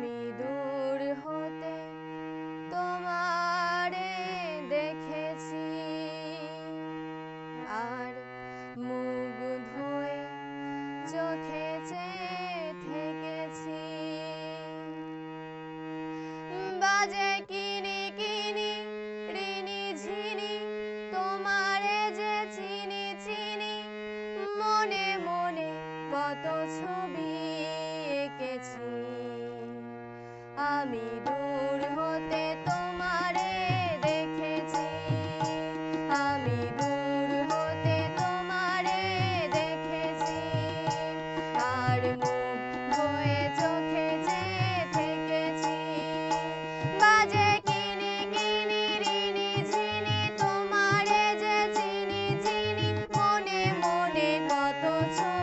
আমি দূর হতে তোমারে দেখেছি। আর মুগ্ধ হয়ে চোখে থেকেছি। বাজে কিনি কিনি ঋণি ঝিনি, তোমারে যে চিনি চিনি, মনে মনে কত ছবি এঁকেছি। আমি দূর হতে তোমারে দেখেছি। আমি দূর হতে তোমারে দেখেছি। আর মুখ হয়ে চোখে যে থেকেছি। বাজে কিনি কিনি রিনি ঝিনি তোমারে যে চিনি চিনি মনে মনে কত ছোট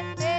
hey, hey.